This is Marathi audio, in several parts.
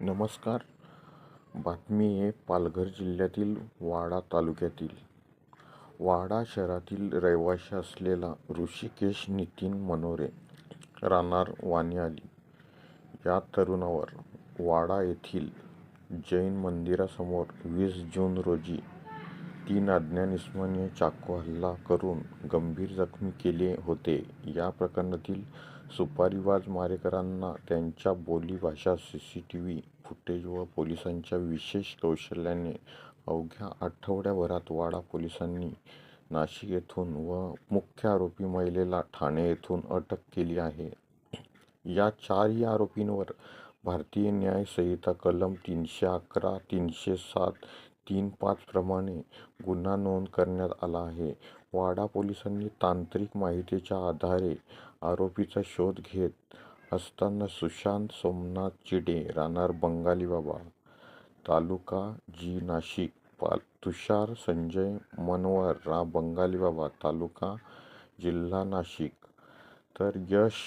नमस्कार. बातमी आहे पालघर जिल्ह्यातील वाडा तालुक्यातील. वाडा शहरातील रहिवाशी असलेला ऋषिकेश नितीन मनोरे राहणार वानियाली. या तरुणावर वाडा येथील जैन मंदिरासमोर वीस जून रोजी तीन अज्ञात इसमांनी चाकू हल्ला करून गंभीर जखमी केले होते. या प्रकरणातील सुपारीवाज मारेकरांना त्यांच्या बोलीभाषा व्ही फुटेज व पोलिसांच्या विशेष कौशल्याने अवघ्या आठवड्याभरात वाडा पोलिसांनी नाशिक येथून व मुख्य आरोपी महिलेला ठाणे येथून अटक केली आहे. या चारही आरोपींवर भारतीय न्याय संहिता कलम तीनशे अकरा तीनशे सात तीन पाच प्रमाणे गुन्हा नोंद करण्यात आला आहे. वाडा पोलिसांनी तांत्रिक माहितीच्या आधारे आरोपीचा शोध घेत असताना सुशांत सोमनाथ चिडे राहणार बंगाली बाबा तालुका जी नाशिक पाल तुषार संजय मनवर रा बंगाली बाबा तालुका जिल्हा नाशिक. तर यश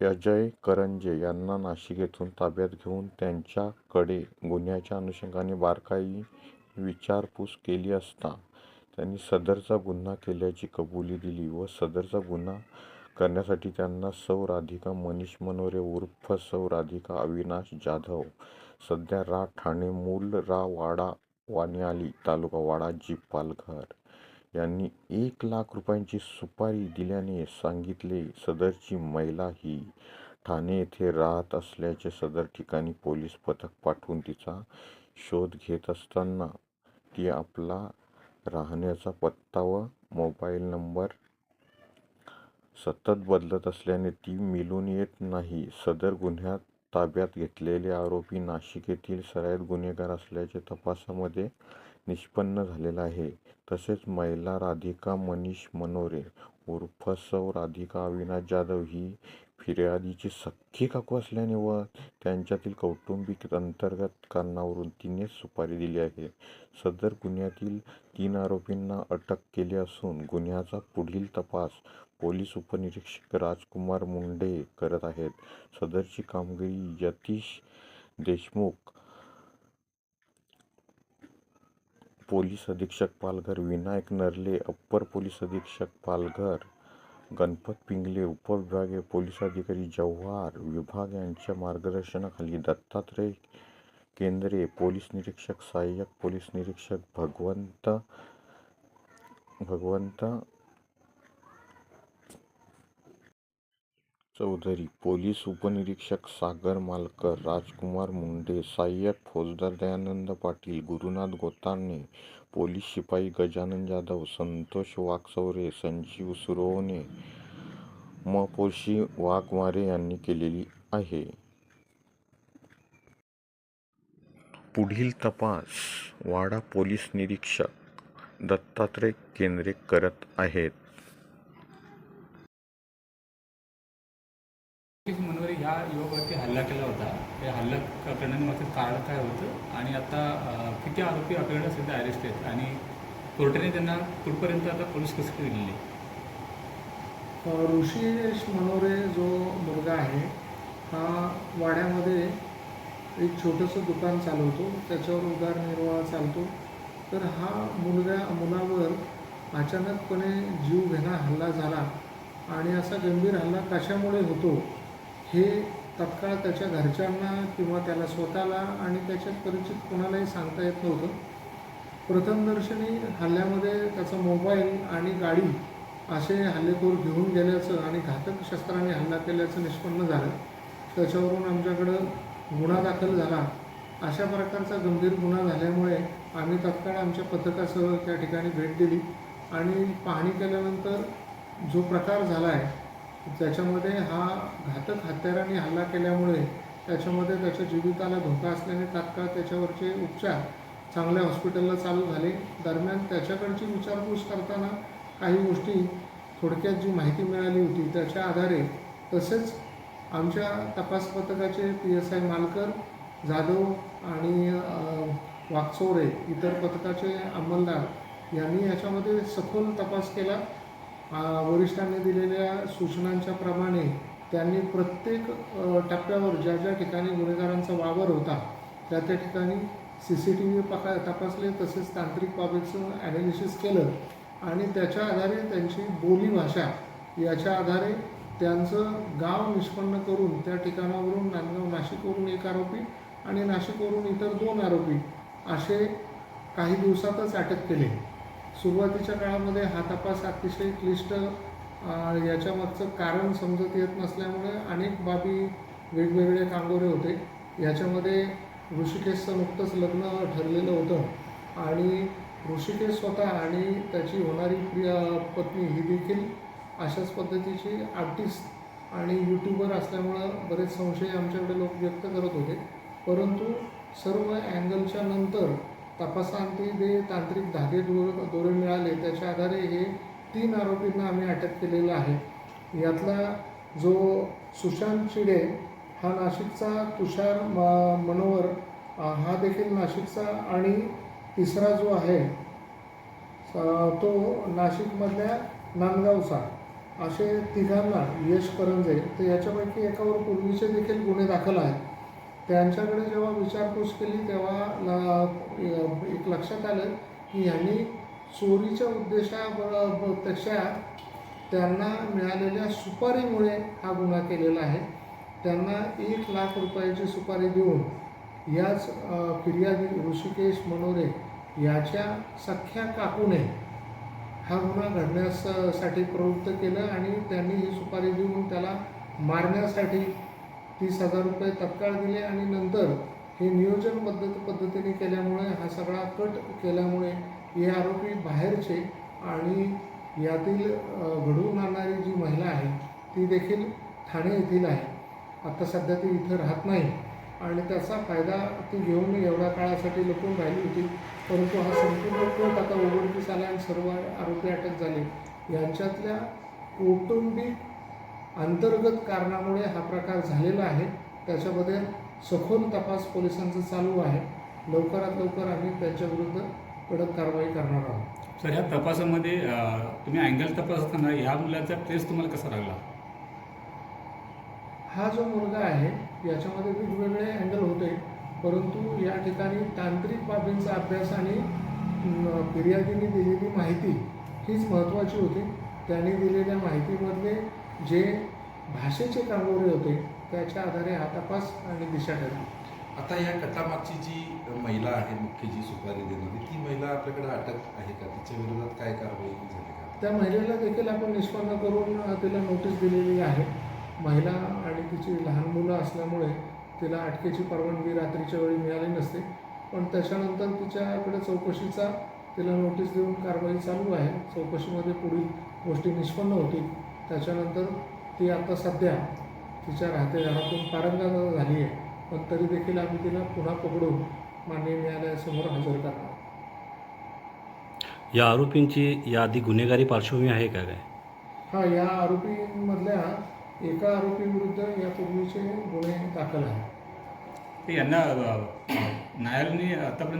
अजय करंजे यांना नाशिक येथून ताब्यात घेऊन त्यांच्याकडे गुन्ह्याच्या अनुषंगाने बारकाई विचारपूस केली असता त्यांनी सदरचा गुन्हा केल्याची कबुली दिली व सदरचा गुन्हा करण्यासाठी त्यांना सौ राधिका मनीष मनोरे उर्फ सौ राधिका अविनाश जाधव सध्या रा ठाणे मूल रा वाडा वानियाली तालुका वाडा जी पालघर यांनी एक लाख रुपयांची सुपारी दिल्याने सांगितले सदरची महिला ही ठाणे येथे राहत असल्याचे सदर ठिकाणी पोलीस पथक पाठवून तिचा शोध घेत असताना ती आपला राहण्याचा पत्ता व मोबाईल नंबर सतत बदलत असल्याने ती मिळून येत नाही. सदर गुन्ह्यात ताब्यात घेतलेले आरोपी नाशिक येथील सराईत गुन्हेगार असल्याचे तपासामध्ये निष्पन्न झालेला आहे. तसेच महिला राधिका मनीष मनोरे उर्फ सौ राधिका अविनाश जाधव ही फिर्यादीची सख्खी काकू असल्याने व त्यांच्यातील कौटुंबिक अंतर्गत कारणावरून तिने सुपारी दिली आहे. सदर गुन्ह्यातील तीन आरोपींना अटक केली असून गुन्ह्याचा पुढील तपास पोलीस उपनिरीक्षक राजकुमार मुंडे करत आहेत. सदरची कामगिरी यतीश देशमुख पोलीस अधीक्षक पालघर विनायक नरले अप्पर पोलीस अधीक्षक पालघर गणपत पिंगले उपविभागीय पोलीस अधिकारी जव्हार विभाग यांच्या मार्गदर्शनाखाली दत्तात्रय केंद्रे पोलीस निरीक्षक सहाय्यक पोलीस निरीक्षक भगवंत भगवंत चौधरी पोलीस उपनिरीक्षक सागर मालकर राजकुमार मुंडे सहाय्यक फौजदार दयानंद पाटील गुरुनाथ गोताने पोलीस शिपाई गजानन जाधव संतोष वाकचौरे संजीव सुरवणे मपोशी वाघमारे यांनी केलेली आहे. पुढील तपास वाडा पोलीस निरीक्षक दत्तात्रय केंद्रे करत आहेत. ह्या युवकावरती हल्ला केला होता. या हल्ला करण्यामागचं कारण काय होतं? आणि आता किती आरोपी आपल्याकडे सध्या अरेस्ट आहेत? आणि कोर्टाने त्यांना कुठपर्यंत आता पोलीस कस्टडी दिली ऋषिकेश मनोरे जो मुलगा आहे हा वाड्यामध्ये एक छोटंसं दुकान चालवतो. त्याच्यावर उदरनिर्वाह चालतो. तर हा मुलगा मुलावर अचानकपणे जीव घेणा हल्ला झाला. आणि असा गंभीर हल्ला कशामुळे होतो? हे तत्काळ त्याच्या घरच्यांना किंवा त्याला स्वतःला आणि त्याच्या परिचित कोणालाही सांगता येत नव्हतं. प्रथमदर्शनी हल्ल्यामध्ये त्याचा मोबाईल आणि गाडी असे हल्लेखोर घेऊन गेल्याचं आणि घातक शस्त्राने हल्ला केल्याचं निष्पन्न झालं. त्याच्यावरून आमच्याकडं गुन्हा दाखल झाला. अशा प्रकारचा गंभीर गुन्हा झाल्यामुळे आम्ही तत्काळ आमच्या पथकासह त्या ठिकाणी भेट दिली आणि पाहणी केल्यानंतर जो प्रकार झाला आहे ज्याच्यामध्ये हा घातक हत्याराने हल्ला केल्यामुळे त्याच्यामध्ये त्याच्या जीविताला धोका असल्याने तात्काळ त्याच्यावरचे उपचार चांगल्या हॉस्पिटलला चालू झाले. दरम्यान त्याच्याकडची विचारपूस करताना काही गोष्टी थोडक्यात जी माहिती मिळाली होती त्याच्या आधारे तसेच आमच्या तपास पथकाचे P S I Malkar Jadhav आणि वाकचोरे इतर पथकाचे अंमलदार यांनी याच्यामध्ये सखोल तपास केला. वरिष्ठांनी दिलेल्या सूचनांच्या प्रमाणे त्यांनी प्रत्येक टप्प्यावर ज्या ज्या ठिकाणी गुन्हेगारांचा वावर होता त्या त्या ठिकाणी सी सी टी व्ही पका तपासले तसेच तांत्रिक बाबीचं ॲनालिसिस केलं आणि त्याच्या आधारे त्यांची बोलीभाषा याच्या आधारे त्यांचं गाव निष्पन्न करून त्या ठिकाणावरून नांदगाव नाशिकवरून एक आरोपी आणि नाशिकवरून इतर दोन आरोपी असे काही दिवसातच अटक केले. सुरुवातीच्या काळामध्ये हा तपास अतिशय क्लिष्ट याच्यामागचं कारण समजत येत नसल्यामुळे अनेक बाबी वेगवेगळे कांगोरे होते. याच्यामध्ये ऋषिकेशचं नुकतंच लग्न ठरलेलं होतं आणि ऋषिकेश स्वतः आणि त्याची होणारी प्रिया पत्नी ही देखील अशाच पद्धतीची आर्टिस्ट आणि यूट्यूबर असल्यामुळं बरेच संशय आमच्याकडे लोक व्यक्त करत होते. परंतु सर्व अँगलच्या नंतर तपासांती जे तांत्रिक धागे दोर दोरे मिळाले त्याच्या आधारे हे तीन आरोपींना आम्ही अटक केलेलं आहे. यातला जो सुशांत चिडे हा नाशिकचा तुषार म- मनोहर हा देखील नाशिकचा आणि तिसरा जो आहे तो नाशिकमधल्या नांदगावचा. असे तिघांना यश करंजे तर याच्यापैकी एकावर पूर्वीचे देखील गुन्हे दाखल आहेत. त्यांच्याकडे जेव्हा विचारपूस केली तेव्हा एक लक्षात आलं की यांनी चोरीच्या उद्देशापेक्षा त्यांना मिळालेल्या सुपारीमुळे हा गुन्हा केलेला आहे. त्यांना एक लाख रुपयाची सुपारी देऊन याच फिर्यादी ऋषिकेश मनोरे याच्या सख्या काकूने हा गुन्हा घडण्यासाठी प्रवृत्त केलं आणि त्यांनी ही सुपारी देऊन त्याला मारण्यासाठी तीस हजार रुपये तत्काळ दिले आणि नंतर हे नियोजन पद्धत पद्धतीने केल्यामुळे हा सगळा कट केल्यामुळे हे आरोपी बाहेरचे आणि यातील घडवून आणणारी जी महिला आहे ती देखील ठाणे येथील आहे. आत्ता सध्या ती इथं राहत नाही आणि त्याचा फायदा ती घेऊन एवढ्या काळासाठी लपून राहिली होती. परंतु हा संपूर्ण कट आता उघडकीस आला आणि सर्व आरोपी अटक झाले. यांच्यातल्या कौटुंबिक अंतर्गत कारणामुळे हा प्रकार झालेला आहे. त्याच्यामध्ये सखोल तपास पोलिसांचा चालू आहे. लवकरात लवकर आम्ही त्यांच्याविरुद्ध कडक कारवाई करणार आहोत. सर ह्या तपासामध्ये तुम्ही अँगल तपासताना ह्या मुलाचा ट्रेस तुम्हाला कसा लागला? हा जो मुलगा आहे याच्यामध्ये वेगवेगळे अँगल होते. परंतु या ठिकाणी तांत्रिक बाबींचा अभ्यास आणि फिर्यादीने दिलेली माहिती हीच महत्त्वाची होती. त्यांनी दिलेल्या माहितीमधले जे भाषेचे कांगोरे होते त्याच्या आधारे हा तपास आणि दिशा ठरली. आता या कटामागची जी महिला आहे मुख्य जी सुपारी देणारी ती महिला आपल्याकडे अटक आहे का? तिच्या विरोधात काय कारवाई झाली का? त्या महिलेला देखील आपण निष्पन्न करून तिला नोटीस दिलेली आहे. महिला आणि तिची लहान मुलं असल्यामुळे तिला अटकेची परवानगी रात्रीच्या वेळी मिळाली नसते. पण त्याच्यानंतर तिच्याकडे चौकशीचा तिला नोटीस देऊन कारवाई चालू आहे. चौकशीमध्ये पुढील गोष्टी निष्पन्न होतील. त्याच्यानंतर ती आता सध्या तिच्या राहते घरातून पारंगत झाली आहे. पण तरी देखील आम्ही तिला पुन्हा पकडून माननीय न्यायालयासमोर हजर करणार या आरोपींची याआधी गुन्हेगारी पार्श्वभूमी आहे का काय? हा या आरोपींमधल्या एका आरोपीविरुद्ध यापूर्वीचे गुन्हे दाखल आहेत. ते यांना न्यायालयाने आतापर्यंत